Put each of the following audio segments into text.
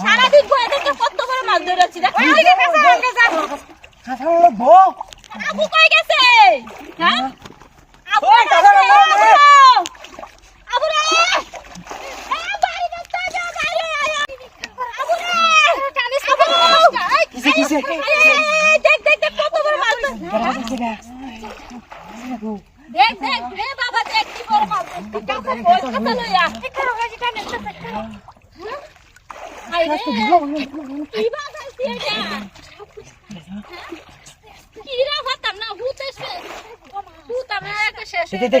সারাদিন বয়ে দেখে কত বড় মাছ ধরেছি দেখ খাসালো বো কই গেছে দেখ দেখ দেখ কত বড় মাছ দেখ দেখ রে বাবা দেখ কি বড় মাছ। কাছে কই, কাছে লইয়া। আই রে, কি মাছ আছে এটা? কি রে, হতাম না, হুত এসে। হুত আমরা একটা শেষ হয়ে দে,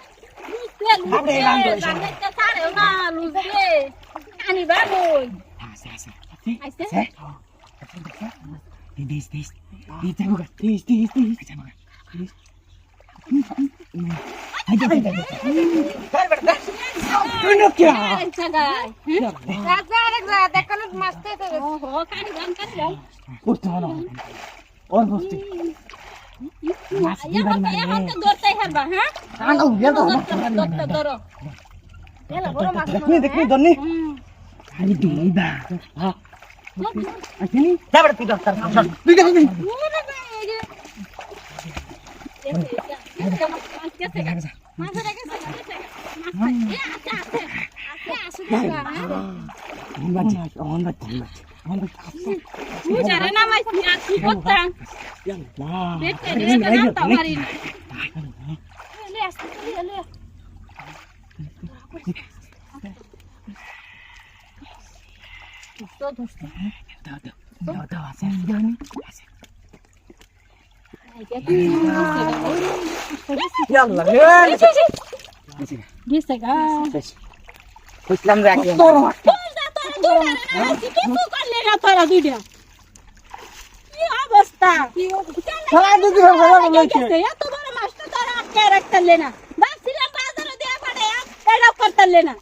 কানিবা লুজে, লুজে, জানাইতে ছাড়েও না, লুজে। কানিবা কই? আছে আছে আইছে? আছে দিস দিস দিস দেখো গা দিস দিস দিস আচ্ছা মগা দিস বাজে পূজারে নামাইছি, আর কি করতাম? Yallah. Geçse ga. Kuşlam rakiye. Dur. Dur da tora dur. Ki bu kallara tora dur. অবস্থা? খেলা দিদি খেলা বলেছে এত বড় মাছটা তোরা আটকে রাখতে না। ভাবছিলাম বাজারে দিয়ে পাঠাইয়া, এটাও করতে না।